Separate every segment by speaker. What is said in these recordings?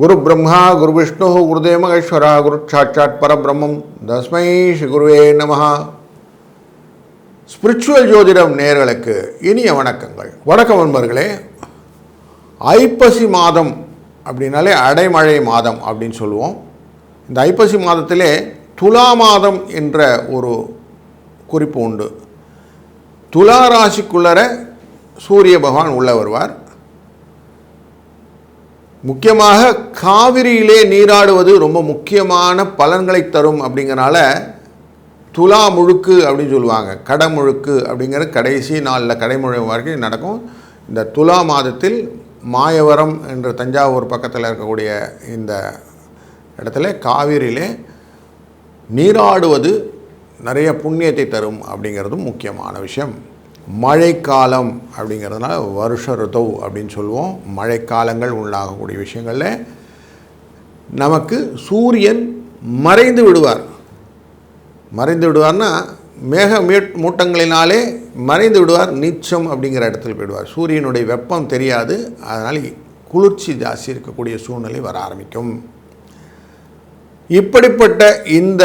Speaker 1: குரு பிரம்மா குரு விஷ்ணு குருதேவ மகேஸ்வரா குரு சாட்சாத் பரபிரம்மம் தஸ்மை ஸ்ரீ குருவே நமஹா ஸ்பிரிச்சுவல் ஜோதிடம் நேர்களுக்கு இனிய வணக்கங்கள். வணக்கம் நண்பர்களே. ஐப்பசி மாதம் அப்படின்னாலே அடைமழை மாதம் அப்படின்னு சொல்லுவோம். இந்த ஐப்பசி மாதத்திலே துலா மாதம் என்ற ஒரு குறிப்பு உண்டு. துலா ராசிக்குள்ளர சூரிய பகவான் உள்ள வருவார். முக்கியமாக காவிரியிலே நீராடுவது ரொம்ப முக்கியமான பலன்களை தரும் அப்படிங்கிறனால துலா முழுக்கு அப்படின்னு சொல்லுவாங்க. கடமுழுக்கு அப்படிங்கிற கடைசி நாளில் கடைமுழு வரைக்கும் நடக்கும். இந்த துலா மாதத்தில் மாயவரம் என்ற தஞ்சாவூர் பக்கத்தில் இருக்கக்கூடிய இந்த இடத்துல காவிரியிலே நீராடுவது நிறைய புண்ணியத்தை தரும் அப்படிங்கிறதும் முக்கியமான விஷயம். மழைக்காலம் அப்படிங்கிறதுனால வருஷ ரிதௌ அப்படின்னு சொல்லுவோம். மழைக்காலங்கள் உள்ளாகக்கூடிய விஷயங்களில் நமக்கு சூரியன் மறைந்து விடுவார். மறைந்து விடுவார்னா மேக மூட்டங்களினாலே மறைந்து விடுவார் நீச்சம் அப்படிங்கிற இடத்துல போயிடுவார். சூரியனுடைய வெப்பம் தெரியாது அதனால் குளிர்ச்சி ஜாஸ்தி இருக்கக்கூடிய சூழ்நிலை வர ஆரம்பிக்கும். இப்படிப்பட்ட இந்த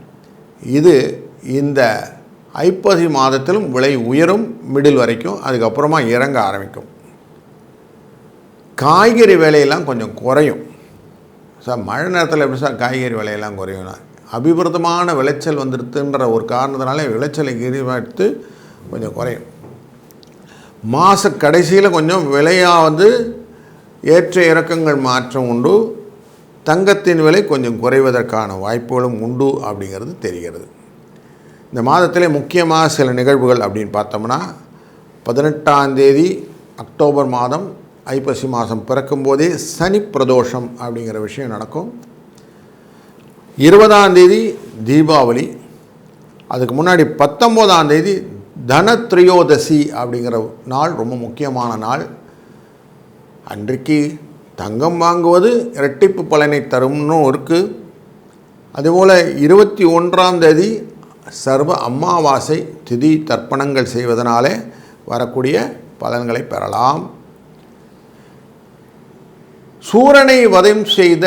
Speaker 1: இது இந்த ஐப்பசி மாதத்திலும் விலை உயரும் மிடில் வரைக்கும் அதுக்கப்புறமா இறங்க ஆரம்பிக்கும். காய்கறி விலையெல்லாம் கொஞ்சம் குறையும். சார் மழை நேரத்தில் எப்படி சார் காய்கறி விலையெல்லாம் குறையும்னா அபிவிருத்தமான விளைச்சல் வந்துடுதுன்ற ஒரு காரணத்தினாலே விளைச்சலை எடுத்து கொஞ்சம் குறையும். மாத கடைசியில் கொஞ்சம் விலையாக வந்து ஏற்ற இறக்கங்கள் மாற்றம் உண்டு. தங்கத்தின் விலை கொஞ்சம் குறைவதற்கான வாய்ப்புகளும் உண்டு அப்படிங்கிறது தெரிகிறது. இந்த மாதத்திலே முக்கியமாக சில நிகழ்வுகள் அப்படின்னு பார்த்தோம்னா பதினெட்டாம் தேதி அக்டோபர் மாதம் ஐப்பசி மாதம் பிறக்கும்போதே சனி பிரதோஷம் அப்படிங்கிற விஷயம் நடக்கும். இருபதாம் தேதி தீபாவளி அதுக்கு முன்னாடி பத்தொம்போதாம் தேதி தனத்ரியோதசி அப்படிங்கிற நாள் ரொம்ப முக்கியமான நாள். அன்றைக்கு தங்கம் வாங்குவது இரட்டிப்பு பலனை தரும்னு இருக்குது அதுபோல் இருபத்தி ஒன்றாம் தேதி சர்வ அமாவாசை திதி தர்ப்பணங்கள் செய்வதனாலே வரக்கூடிய பலன்களை பெறலாம். சூரனை வதம் செய்த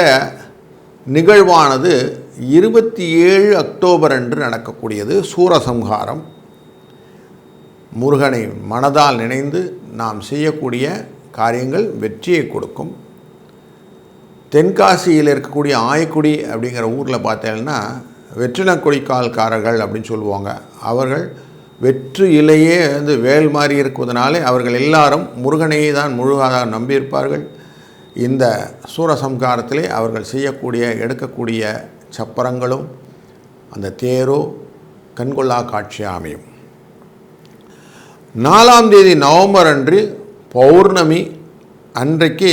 Speaker 1: நிகழ்வானது இருபத்தி ஏழு அக்டோபர் அன்று நடக்கக்கூடியது. சூரசம்ஹாரம். முருகனை மனதால் நினைந்து நாம் செய்யக்கூடிய காரியங்கள் வெற்றியை கொடுக்கும். தென்காசியில் இருக்கக்கூடிய ஆயக்குடி அப்படிங்கிற ஊரில் பார்த்தீங்கன்னா வெற்றின கொடிக்கால்காரர்கள் அப்படின்னு சொல்லுவாங்க. அவர்கள் வெற்று இலையே வந்து வேல் மாறி இருக்குவதனாலே அவர்கள் எல்லாரும் முருகனையே தான் முழுவதாக நம்பியிருப்பார்கள். இந்த சூரசம்காரத்திலே அவர்கள் செய்யக்கூடிய எடுக்கக்கூடிய சப்பரங்களும் அந்த தேரோ கண்கொள்ளா காட்சியாக அமையும். நாலாம் தேதி நவம்பர் அன்று பௌர்ணமி அன்றைக்கு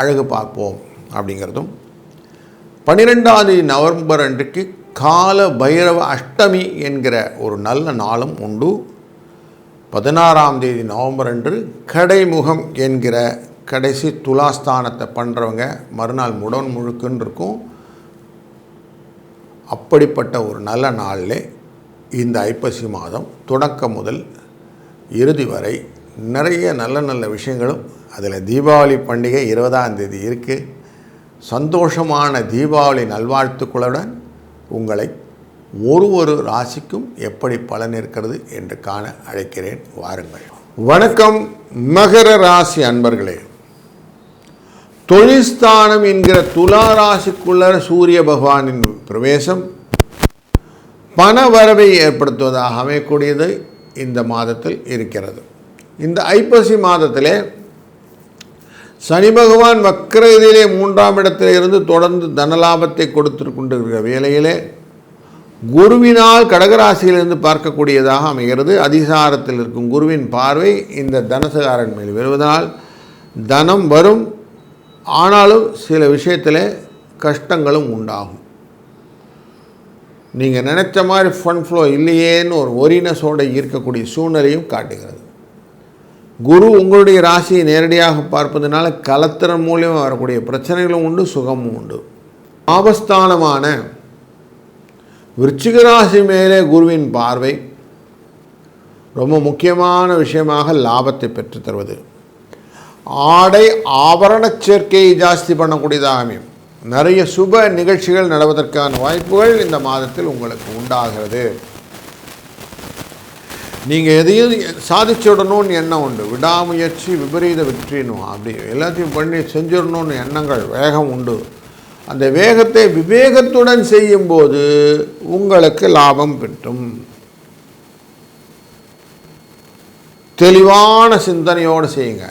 Speaker 1: அழகு பார்ப்போம் அப்படிங்கிறதும். பன்னிரெண்டாவது நவம்பர் அன்றைக்கு கால பைரவ அஷ்டமி என்கிற ஒரு நல்ல நாளும் உண்டு. பதினாறாம் தேதி நவம்பர் அன்று கடைமுகம் என்கிற கடைசி துலாஸ்தானத்தை பண்ணுறவங்க மறுநாள் முடன் முழுக்குன்னு இருக்கும். அப்படிப்பட்ட ஒரு நல்ல நாளில் இந்த ஐப்பசி மாதம் தொடக்கம் முதல் இறுதி வரை நிறைய நல்ல நல்ல விஷயங்களும் அதில் தீபாவளி பண்டிகை இருபதாம் தேதி இருக்குது சந்தோஷமான தீபாவளி நல்வாழ்த்துக்களுடன் உங்களை ஒரு ஒரு ராசிக்கும் எப்படி பலன் இருக்கிறது என்று காண அழைக்கிறேன். வாருங்கள். வணக்கம் மகர ராசி அன்பர்களே. தொழில்ஸ்தானம் என்கிற துலா ராசிக்குள்ள சூரிய பகவானின் பிரவேசம் பண வரவை ஏற்படுத்துவதாக அமையக்கூடியது இந்த மாதத்தில் இருக்கிறது. இந்த ஐப்பசி மாதத்திலே சனி பகவான் வக்கரதிலே மூன்றாம் இடத்தில் இருந்து தொடர்ந்து தனலாபத்தை கொடுத்து வேலையிலே வேளையிலே குருவினால் கடகராசியிலிருந்து பார்க்கக்கூடியதாக அமைகிறது. அதிசாரத்தில் இருக்கும் குருவின் பார்வை இந்த தனசகாரன் மேல் வருவதனால் தனம் வரும். ஆனாலும் சில விஷயத்தில் கஷ்டங்களும் உண்டாகும். நீங்கள் நினைச்ச மாதிரி ஃபன் ஃப்ளோ இல்லையேன்னு ஒரு ஒரினஸோடு ஈர்க்கக்கூடிய சூழ்நிலையும் காட்டுகிறது. குரு உங்களுடைய ராசியை நேரடியாக பார்ப்பதனால கலத்திறன் மூலியமாக வரக்கூடிய பிரச்சனைகளும் உண்டு சுகமும் உண்டு. ஆபஸ்தானமான விருச்சிக ராசி மேலே குருவின் பார்வை ரொம்ப முக்கியமான விஷயமாக லாபத்தை பெற்றுத் தருவது. ஆடை ஆபரண சேர்க்கையை ஜாஸ்தி பண்ணக்கூடியதாக அமையும். நிறைய சுப நிகழ்ச்சிகள் நடவதற்கான வாய்ப்புகள் இந்த மாதத்தில் உங்களுக்கு உண்டாகிறது. நீங்கள் எதையும் சாதிச்சுடணும்னு எண்ணம் உண்டு. விடாமுயற்சி விபரீத வெற்றினும் அப்படி எல்லாத்தையும் பண்ணி செஞ்சிடணும்னு எண்ணங்கள் வேகம் உண்டு. அந்த வேகத்தை விவேகத்துடன் செய்யும்போது உங்களுக்கு லாபம் பெற்றும் தெளிவான சிந்தனையோடு செய்யுங்க.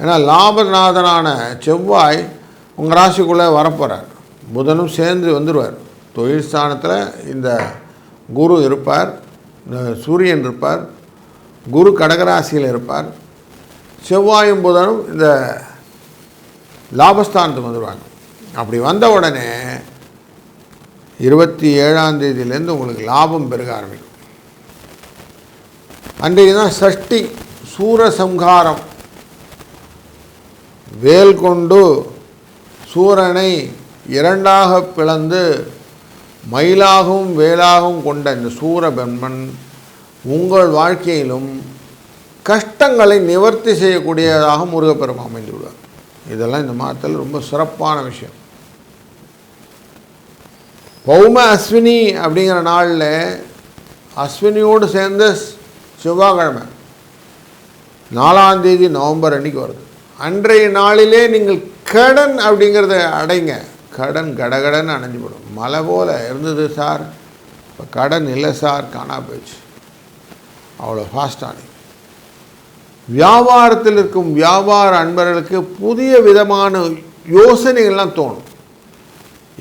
Speaker 1: ஏன்னா லாபநாதனான செவ்வாய் உங்கள் ராசிக்குள்ளே வரப்போகிறார் புதனும் சேர்ந்து வந்துடுவார் தொழில் ஸ்தானத்தில் இந்த குரு இருப்பார். சூரியன் இருப்பார் குரு கடகராசியில் இருப்பார். செவ்வாயும் புதனும் இந்த லாபஸ்தானத்துக்கு வந்துடுவாங்க அப்படி வந்த உடனே இருபத்தி ஏழாம் தேதியிலேருந்து உங்களுக்கு லாபம் பெருக ஆரம்பிக்கும். அன்றைக்கு தான் சஷ்டி சூரசம்ஹாரம். வேல் கொண்டு சூரனை இரண்டாக பிளந்து மயிலாகவும் வேலாகவும் கொண்ட இந்த சூரபிரம்மன் உங்கள் வாழ்க்கையிலும் கஷ்டங்களை நிவர்த்தி செய்யக்கூடியதாக முருகப்பெருமா அமைந்து விடுவார் இதெல்லாம் இந்த மாதத்தில் ரொம்ப சிறப்பான விஷயம். பௌம அஸ்வினி அப்படிங்கிற நாளில் அஸ்வினியோடு சேர்ந்த செவ்வாய்க்கிழமை நாலாம் தேதி நவம்பர் அன்னைக்கு வருது. அன்றைய நாளிலே நீங்கள் கடன் அப்படிங்கிறத அடைங்க. கடன் கடகடன் அணைஞ்சு போடும். மழை போல் இருந்தது சார். இப்போ கடன் இல்லை சார் காணா போயிடுச்சு. அவ்வளோ ஃபாஸ்டானி வியாபாரத்தில் இருக்கும் வியாபார அன்பர்களுக்கு புதிய விதமான யோசனைகள்லாம் தோணும்.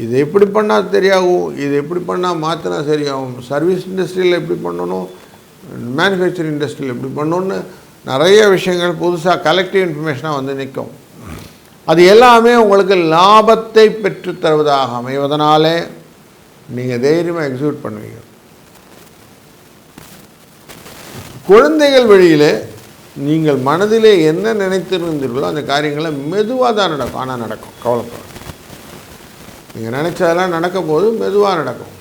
Speaker 1: இது எப்படி பண்ணால் தெரியாகும் இது எப்படி பண்ணால் மாற்றினா சரியாகும்? சர்வீஸ் இண்டஸ்ட்ரியில் எப்படி பண்ணணும்? மேனுஃபேக்சரிங் இண்டஸ்ட்ரியில் எப்படி பண்ணணும்னு நிறைய விஷயங்கள் புதுசாக கலெக்டிவ் இன்ஃபர்மேஷனாக வந்து நிற்கும் அது எல்லாமே உங்களுக்கு லாபத்தை பெற்றுத்தருவதாக அமைவதனாலே நீங்கள் தைரியமாக எக்ஸிக்யூட் பண்ணுவீங்க. குழந்தைகள் வழியில் நீங்கள் மனதிலே என்ன நினைத்திருந்தீர்களோ அந்த காரியங்களை மெதுவாக தான் நடக்கும். ஆனால் நடக்கும். கவலைப்பட நீங்கள் நினச்சதெல்லாம் நடக்க போது மெதுவாக நடக்கும்.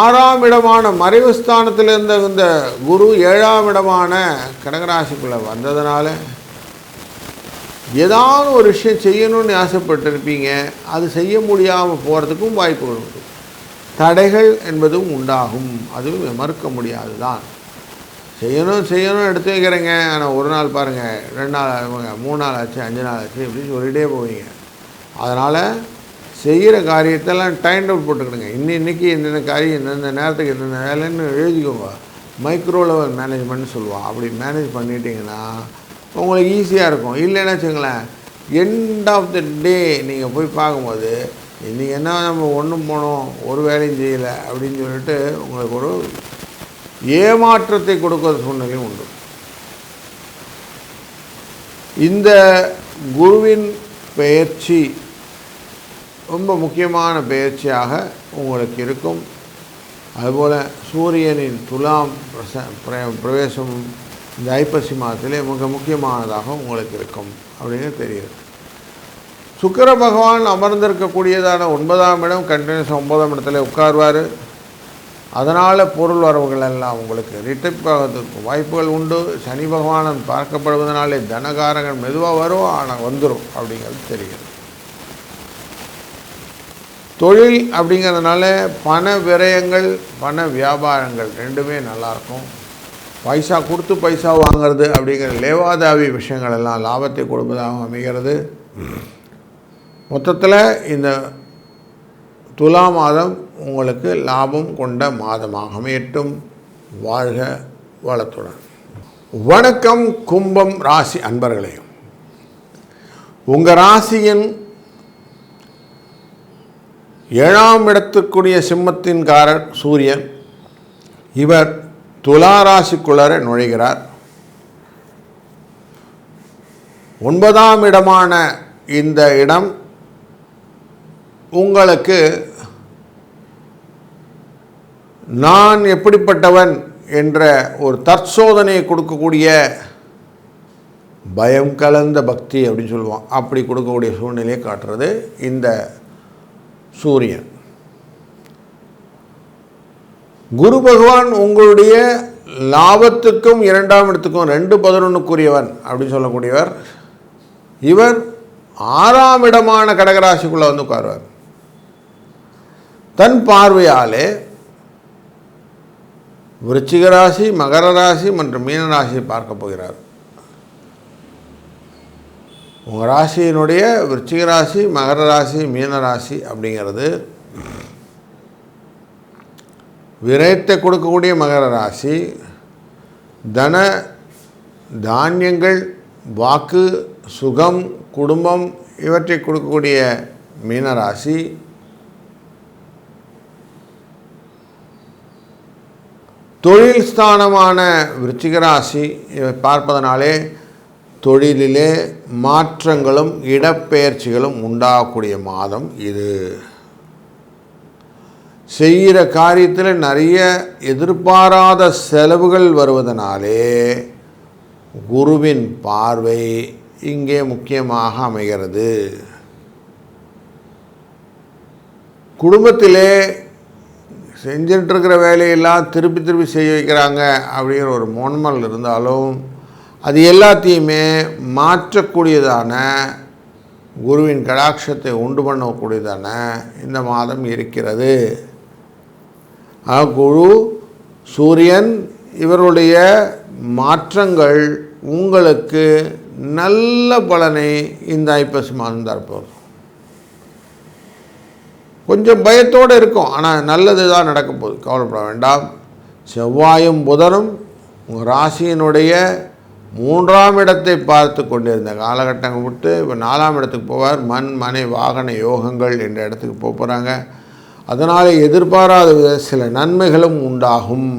Speaker 1: ஆறாம் இடமான மறைவு ஸ்தானத்தில் இருந்த இந்த குரு ஏழாம் இடமான கடகராசிக்குள்ளே வந்ததுனால ஏதாவது ஒரு விஷயம் செய்யணும்னு ஆசைப்பட்டிருப்பீங்க அது செய்ய முடியாமல் போகிறதுக்கும் வாய்ப்புகள் உண்டு. தடைகள் என்பதும் உண்டாகும். அதுவும் மறுக்க முடியாது தான் செய்யணும் செய்யணும் எடுத்து வைக்கிறேங்க. ஆனால் ஒரு நாள் பாருங்கள் ரெண்டு நாள் ஆகுங்க மூணு நாள் ஆச்சு அஞ்சு நாள் ஆச்சு இப்படின்னு சொல்லிகிட்டே போவீங்க. அதனால் செய்கிற காரியத்தெல்லாம் டைம் டவுட் போட்டுக்கிடுங்க. இன்னும் இன்றைக்கி இந்தந்த காரியம் இந்தந்த நேரத்துக்கு இந்தந்த வேலைன்னு எழுதிக்கோங்க. மைக்ரோ லெவல் மேனேஜ்மெண்ட்னு சொல்லுவாள் அப்படி மேனேஜ் பண்ணிட்டீங்கன்னா உங்களுக்கு ஈஸியாக இருக்கும். இல்லைன்னா வச்சுங்களேன் எண்ட் ஆஃப் த டே நீங்கள் போய் பார்க்கும்போது இன்றைக்கி என்ன நம்ம ஒன்றும் போனோம் ஒரு வேலையும் செய்யலை அப்படின்னு சொல்லிட்டு உங்களுக்கு ஒரு ஏமாற்றத்தை கொடுக்கிற சூழ்நிலையும் உண்டு. இந்த குருவின் பெயர்ச்சி ரொம்ப முக்கியமான பெயர்ச்சியாக உங்களுக்கு இருக்கும். அதுபோல் சூரியனின் துலாம் பிரச பிர- பிரவேசம் இந்த ஐப்பசி மாதத்திலே மிக முக்கியமானதாக உங்களுக்கு இருக்கும் அப்படின்னு தெரியுது சுக்கிர பகவான் அமர்ந்திருக்கக்கூடியதான ஒன்பதாம் இடம் கண்டினியூஸ் ஒன்பதாம் இடத்துல உட்கார்வார். அதனால் பொருள் வரவுகள் எல்லாம் உங்களுக்கு ரிட்டப்பாகிறதுக்கு வாய்ப்புகள் உண்டு. சனி பகவானன் பார்க்கப்படுவதனாலே தனகாரங்கள் மெதுவாக வரும் ஆனால் வந்துடும் அப்படிங்கிறது தெரிகிறது. தொழில் அப்படிங்கிறதுனால பண விரயங்கள் பண வியாபாரங்கள் ரெண்டுமே நல்லாயிருக்கும் பைசா கொடுத்து பைசா வாங்குறது அப்படிங்கிற லேவாதாவி விஷயங்கள் எல்லாம் லாபத்தை கொடுப்பதாக அமைகிறது. மொத்தத்தில் இந்த துலா மாதம் உங்களுக்கு லாபம் கொண்ட மாதமாக அமையட்டும் வாழ்க வளத்துடன். வணக்கம் கும்பம் ராசி அன்பர்களே. உங்கள் ராசியின் ஏழாம் இடத்துக்குரிய சிம்மத்தின்காரர் சூரியன். இவர் துளாராசிக்குள்ளர நுழைகிறார். ஒன்பதாம் இடமான இந்த இடம் உங்களுக்கு நான் எப்படிப்பட்டவன் என்ற ஒரு தற்சோதனையை கொடுக்கக்கூடிய பயம் கலந்த பக்தி அப்படின்னு சொல்லுவான் அப்படி கொடுக்கக்கூடிய சூழ்நிலையை காட்டுறது இந்த சூரியன். குரு பகவான் உங்களுடைய லாபத்துக்கும் இரண்டாம் இடத்துக்கும் ரெண்டு பதினொன்றுக்குரியவன் அப்படின்னு சொல்லக்கூடியவர். இவர் ஆறாம் இடமான கடகராசிக்குள்ளே வந்து உட்காருவார். தன் பார்வையாலே விருச்சிக ராசி மகர ராசி மற்றும் மீன ராசியை பார்க்க போகிறார். உங்கள் ராசியினுடைய விருச்சிக ராசி மகர ராசி மீன ராசி அப்படிங்கிறது விரயத்தை கொடுக்கக்கூடிய மகர ராசி தன தானியங்கள் வாக்கு சுகம் குடும்பம் இவற்றை கொடுக்கக்கூடிய மீனராசி தொழில் ஸ்தானமான விருச்சிகராசி இவை பார்ப்பதனாலே தொழிலிலே மாற்றங்களும் இடப்பெயர்ச்சிகளும் உண்டாகக்கூடிய மாதம் இது. செய்கிற காரியத்தில் நிறைய எதிர்பாராத செலவுகள் வருவதனாலே குருவின் பார்வை இங்கே முக்கியமாக அமைகிறது. குடும்பத்திலே செஞ்சிட்ருக்கிற வேலையெல்லாம் திருப்பி திருப்பி செய்ய வைக்கிறாங்க அப்படிங்கிற ஒரு மோன்மல் இருந்தாலும் அது எல்லாத்தையுமே மாற்றக்கூடியதான குருவின் கடாட்சத்தை உண்டு பண்ணக்கூடியதான இந்த மாதம் இருக்கிறது. குரு சூரியன் இவருடைய மாற்றங்கள் உங்களுக்கு நல்ல பலனை இந்த ஐப்பசி மாதம் தரப்போகுது. கொஞ்சம் பயத்தோடு இருக்கும் ஆனால் நல்லது தான் நடக்க போகுது. கவலைப்பட வேண்டாம். செவ்வாயும் புதனும் உங்கள் ராசியினுடைய மூன்றாம் இடத்தை பார்த்து கொண்டிருந்த காலகட்டங்கள் விட்டு இப்போ நாலாம் இடத்துக்கு போவார். மண் மனை வாகன யோகங்கள் என்ற இடத்துக்கு போக போகிறாங்க அதனால் எதிர்பாராத சில நன்மைகளும் உண்டாகும்.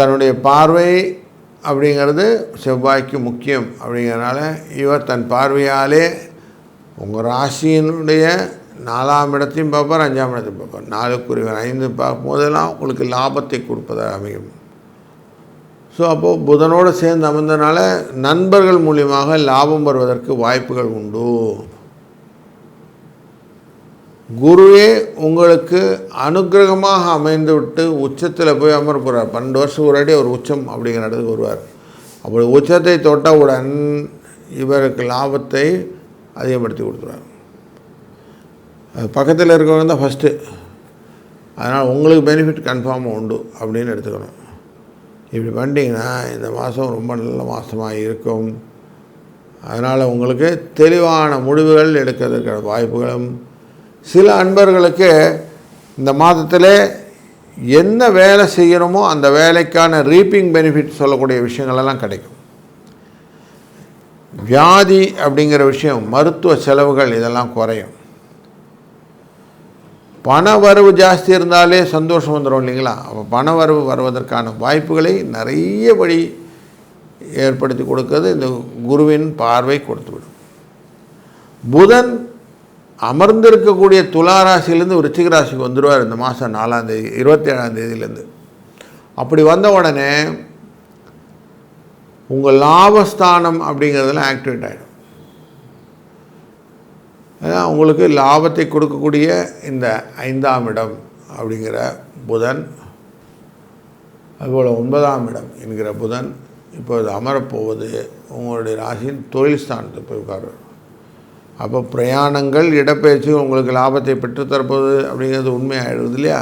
Speaker 1: தன்னுடைய பார்வை அப்படிங்கிறது செவ்வாய்க்கு முக்கியம் அப்படிங்கிறனால இவர் தன் பார்வையாலே உங்கள் ராசியினுடைய நாலாம் இடத்தையும் பார்ப்பார் அஞ்சாம் இடத்தையும் பார்ப்பார். நாலுக்குரியவர் ஐந்து பார்க்கும் போதெல்லாம் உங்களுக்கு லாபத்தை கொடுப்பதாக அமையும். ஸோ அப்போது புதனோடு சேர்ந்து அமர்ந்தனால நண்பர்கள் மூலியமாக லாபம் வருவதற்கு வாய்ப்புகள் உண்டு. குருவே உங்களுக்கு அனுகிரகமாக அமைந்து விட்டு உச்சத்தில் போய் அமர் போகிறார் பன்னெண்டு வருஷம் ஒரு அடி ஒரு உச்சம் அப்படிங்கிற இடத்துக்கு வருவார். அப்படி உச்சத்தை தொட்டவுடன் இவருக்கு லாபத்தை அதிகப்படுத்தி கொடுத்துருவார். அது பக்கத்தில் இருக்கிறவங்க தான் ஃபஸ்ட்டு அதனால் உங்களுக்கு பெனிஃபிட் கன்ஃபார்மாக உண்டு அப்படின்னு எடுத்துக்கணும். இப்படி பண்ணிட்டீங்கன்னா இந்த மாதம் ரொம்ப நல்ல மாதமாக இருக்கும். அதனால் உங்களுக்கு தெளிவான முடிவுகள் எடுக்கிறதுக்கான வாய்ப்புகளும் சில அன்பர்களுக்கு இந்த மாதத்தில் என்ன வேலை செய்யணுமோ அந்த வேலைக்கான ரீப்பிங் பெனிஃபிட் சொல்லக்கூடிய விஷயங்களெல்லாம் கிடைக்கும். வியாதி அப்படிங்கிற விஷயம் மருத்துவ செலவுகள் இதெல்லாம் குறையும். பண வரவு ஜாஸ்தி இருந்தாலே சந்தோஷம் வந்துடும் இல்லைங்களா? அப்போ பண வரவு வருவதற்கான வாய்ப்புகளை நிறைய வழி ஏற்படுத்தி கொடுக்கிறது இந்த குருவின் பார்வை கொடுத்துவிடும். புதன் அமர்ந்திருக்கக்கூடிய துலா ராசியிலேருந்து விருச்சிக ராசிக்கு வந்துடுவார் இந்த மாதம் நாலாந்தேதி இருபத்தி ஏழாம் தேதியிலேருந்து. அப்படி வந்த உடனே உங்கள் லாபஸ்தானம் அப்படிங்கிறதுலாம் ஆக்டிவேட் ஆகிடும் ஏன்னா உங்களுக்கு லாபத்தை கொடுக்கக்கூடிய இந்த ஐந்தாம் இடம் அப்படிங்கிற புதன் அதுபோல் ஒன்பதாம் இடம் என்கிற புதன் இப்போது அமரப்போவது உங்களுடைய ராசியின் தொழில் ஸ்தானத்தை போய் உட்கார்வார் அப்போ பிரயாணங்கள் இடப்பெயர்ச்சி உங்களுக்கு லாபத்தை பெற்றுத்தரப்போகுது அப்படிங்கிறது உண்மையாகிடுது இல்லையா?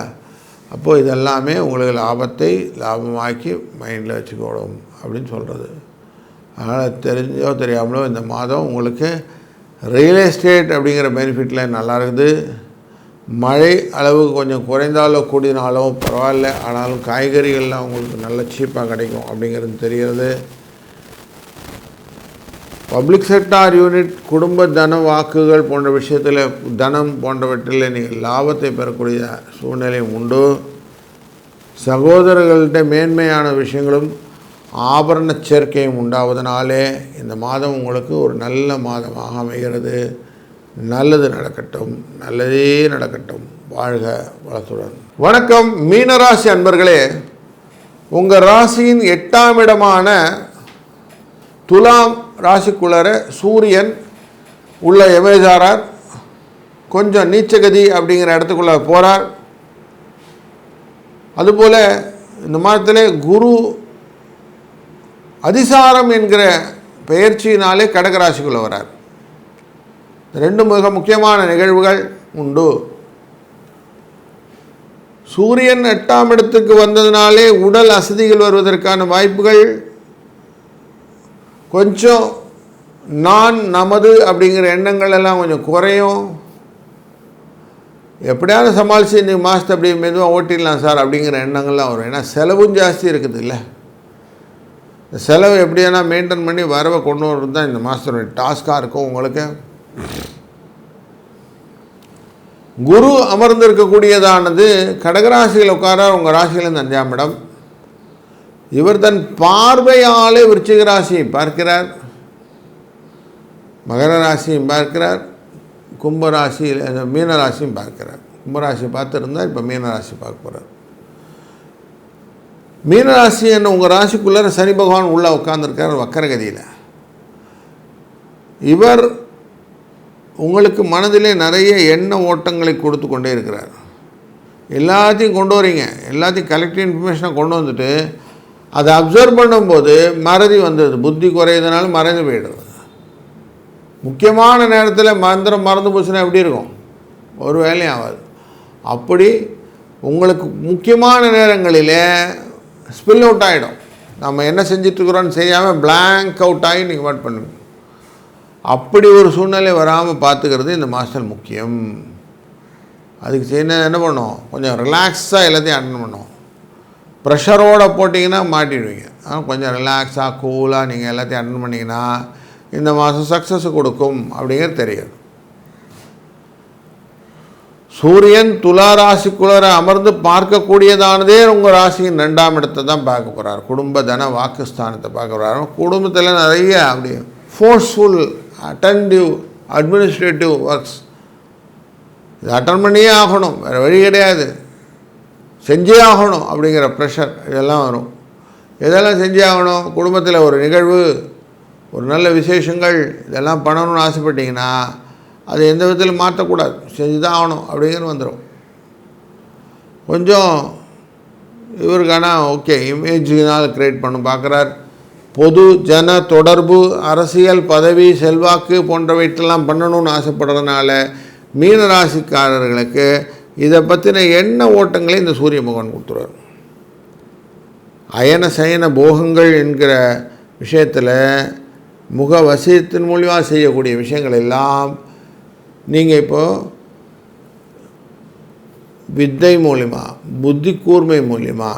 Speaker 1: அப்போது இதெல்லாமே உங்களுக்கு லாபத்தை லாபமாக்கி மைண்டில் வச்சுக்கோடும் அப்படின்னு சொல்கிறது அதனால் தெரிஞ்சோ தெரியாமலோ இந்த மாதம் உங்களுக்கு ரியல் எஸ்டேட் அப்படிங்கிற பெனிஃபிட்டில் நல்லா இருக்குது. மழை அளவு கொஞ்சம் குறைந்தாலோ கூடினாலோ பரவாயில்ல. ஆனாலும் காய்கறிகள்லாம் உங்களுக்கு நல்ல சீப்பாக கிடைக்கும் அப்படிங்கிறது தெரிகிறது. பப்ளிக் செக்டார் யூனிட் குடும்ப தன வாக்குகள் போன்ற விஷயத்தில் தனம் போன்றவற்றில் நீங்கள் லாபத்தை பெறக்கூடிய சூழ்நிலையும் உண்டு. சகோதரர்கள்ட்ட மேன்மையான விஷயங்களும் ஆபரண சேர்க்கையும் உண்டாவதனாலே இந்த மாதம் உங்களுக்கு ஒரு நல்ல மாதமாக அமைகிறது. நல்லது நடக்கட்டும். நல்லதே நடக்கட்டும். வாழ்க வளத்துடன். வணக்கம். மீனராசி அன்பர்களே உங்கள் ராசியின் எட்டாம் இடமான துலாம் ராசிக்குள்ளார சூரியன் உள்ள எமேஜாரார் கொஞ்சம் நீச்சகதி அப்படிங்கிற இடத்துக்குள்ளே போகிறார் அதுபோல் இந்த மாதத்தில் குரு அதிசாரம் என்கிற பெயர்ச்சியினாலே கடகராசிக்குள்ளே வரார். ரெண்டு மிக முக்கியமான நிகழ்வுகள் உண்டு. சூரியன் எட்டாம் இடத்துக்கு வந்ததுனாலே உடல் அசதிகள் வருவதற்கான வாய்ப்புகள் கொஞ்சம் நான் நமது அப்படிங்கிற எண்ணங்கள் எல்லாம் கொஞ்சம் குறையும். எப்படியாவது சமாளித்து இந்த மாதத்தை அப்படி மெதுவாக ஓட்டிடலாம் சார் அப்படிங்கிற எண்ணங்கள்லாம் வரும். ஏன்னா செலவும் ஜாஸ்தி இருக்குது இல்லை இந்த செலவு எப்படியானா மெயின்டைன் பண்ணி வரவை கொண்டு வர்றது தான் இந்த மாதத்துடைய டாஸ்காக இருக்கும் உங்களுக்கு. குரு அமர்ந்திருக்கக்கூடியதானது கடகராசியில் உட்கார உங்கள் ராசியிலேருந்து அஞ்சாம் இடம். இவர் தன் பார்வையாலே விருச்சிக ராசியை பார்க்கிறார். மகர ராசியும் பார்க்கிறார். கும்பராசியில் மீன ராசியும் பார்க்கிறார். கும்பராசி பார்த்துருந்தா இப்போ மீனராசி பார்க்க போகிறார் மீனராசி என்ன உங்கள் ராசிக்குள்ளே சனி பகவான் உள்ளே உட்காந்துருக்கார் வக்கரகதியில். இவர் உங்களுக்கு மனதிலே நிறைய எண்ண ஓட்டங்களை கொடுத்து கொண்டே இருக்கிறார். எல்லாத்தையும் கொண்டு வரீங்க. எல்லாத்தையும் கலெக்டிவ் இன்ஃபர்மேஷனை கொண்டு வந்துட்டு அதை அப்சர்வ் பண்ணும்போது மறதி வந்துடுது புத்தி குறையுதுனால மறந்து போயிடுது. முக்கியமான நேரத்தில் மந்திரம் மறந்து போச்சுன்னா எப்படி இருக்கும்? ஒரு வேலையும் ஆகாது. அப்படி உங்களுக்கு முக்கியமான நேரங்களிலே ஸ்பில் அவுட் ஆகிடும் நம்ம என்ன செஞ்சிட்ருக்குறோன்னு செய்யாமல் பிளாங்க் அவுட் ஆகி நீங்கள் வாட் பண்ணுவீங்க. அப்படி ஒரு சூழ்நிலை வராமல் பார்த்துக்கிறது இந்த மாஸ்டர் முக்கியம். அதுக்கு செய்ய என்ன பண்ணும்? கொஞ்சம் ரிலாக்ஸாக எல்லாத்தையும் அட்டன் பண்ணோம். ப்ரெஷரோடு போட்டிங்கன்னா மாட்டிடுவீங்க. ஆனால் கொஞ்சம் ரிலாக்ஸாக கூலாக நீங்கள் எல்லாத்தையும் அட்டன் பண்ணிங்கன்னா இந்த மாதம் சக்ஸஸ் கொடுக்கும் அப்படிங்கிறது தெரியும் சூரியன் துலா ராசிக்குள்ளர அமர்ந்து பார்க்கக்கூடியதானதே உங்கள் ராசியின் ரெண்டாம் இடத்தை தான் பார்க்க போகிறார் குடும்ப தன வாக்குஸ்தானத்தை பார்க்க போகிறார் குடும்பத்தில் நிறைய அப்படி ஃபோர்ஸ்ஃபுல் அட்டன்டிவ் அட்மினிஸ்ட்ரேட்டிவ் ஒர்க்ஸ் இது அட்டன் பண்ணியே ஆகணும். வேறு வழி கிடையாது. செஞ்சே ஆகணும் அப்படிங்கிற ப்ரெஷர் இதெல்லாம் வரும். இதெல்லாம் செஞ்சே ஆகணும்? குடும்பத்தில் ஒரு நிகழ்வு ஒரு நல்ல விசேஷங்கள் இதெல்லாம் பண்ணணும்னு ஆசைப்பட்டீங்கன்னா அது எந்த விதத்தில் மாற்றக்கூடாது. செஞ்சு தான் ஆகணும் அப்படிங்கிற வந்துடும் கொஞ்சம் இவருக்கான ஓகே இமேஜினால் கிரியேட் பண்ண பார்க்குறார் பொது ஜன தொடர்பு அரசியல் பதவி செல்வாக்கு போன்றவற்றெல்லாம் பண்ணணும்னு ஆசைப்படுறதுனால மீனராசிக்காரர்களுக்கு இதை பற்றின எண்ண ஓட்டங்களை இந்த சூரிய பகவான் கொடுத்துருவார். அயன சயன போகங்கள் என்கிற விஷயத்தில் முக வசியத்தின் மூலியமாக செய்யக்கூடிய விஷயங்கள் எல்லாம் நீங்கள் இப்போது வித்தை மூலிமா புத்தி கூர்மை மூலிமா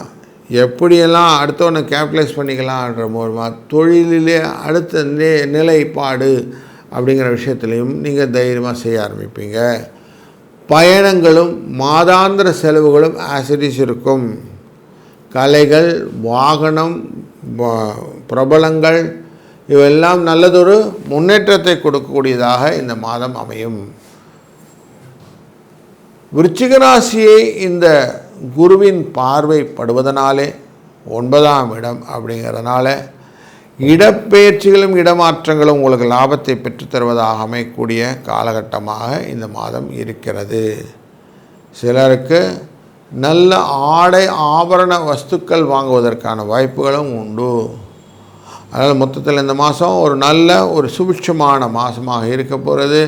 Speaker 1: எப்படியெல்லாம் அடுத்தவனை கேபிட்டலைஸ் பண்ணிக்கலான்ற மூலமா தொழிலிலே அடுத்த நி நிலைப்பாடு அப்படிங்கிற விஷயத்துலையும் நீங்கள் தைரியமாக செய்ய ஆரம்பிப்பீங்க. பயணங்களும் மாதாந்திர செலவுகளும் ஆசிரிஸ் இருக்கும். கலைகள் வாகனம் பிரபலங்கள் இவெல்லாம் நல்லதொரு முன்னேற்றத்தை கொடுக்கக்கூடியதாக இந்த மாதம் அமையும். விருச்சிக ராசியை இந்த குருவின் பார்வைப்படுவதனாலே ஒன்பதாம் இடம் அப்படிங்கிறதுனால இடப்பெயர்ச்சிகளும் இடமாற்றங்களும் உங்களுக்கு லாபத்தை பெற்றுத்தருவதாக அமையக்கூடிய காலகட்டமாக இந்த மாதம் இருக்கிறது. சிலருக்கு நல்ல ஆடை ஆபரண வஸ்துக்கள் வாங்குவதற்கான வாய்ப்புகளும் உண்டு. அதனால் மொத்தத்தில் இந்த மாதம் ஒரு நல்ல ஒரு சுபிட்சமான மாதமாக இருக்க போகிறது.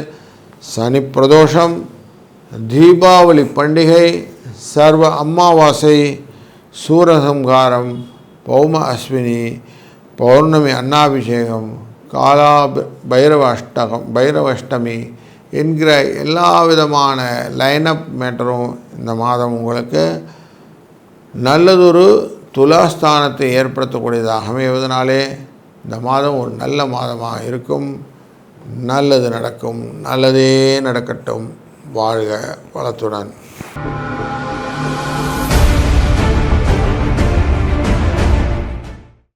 Speaker 1: சனி பிரதோஷம் தீபாவளி பண்டிகை சர்வ அமாவாசை சூரசம்ஹாரம் பௌம அஸ்வினி பௌர்ணமி அன்னாபிஷேகம் காலா பைரவ அஷ்டகம் பைரவ அஷ்டமி என்கிற எல்லா விதமான லைனப் மேட்டரும் இந்த மாதம் உங்களுக்கு நல்லதொரு துலாஸ்தானத்தை ஏற்படுத்தக்கூடியதாக அமைவதனாலே இந்த மாதம் ஒரு நல்ல மாதமாக இருக்கும். நல்லது நடக்கும். நல்லதே நடக்கட்டும். வாழ்க வளத்துடன்.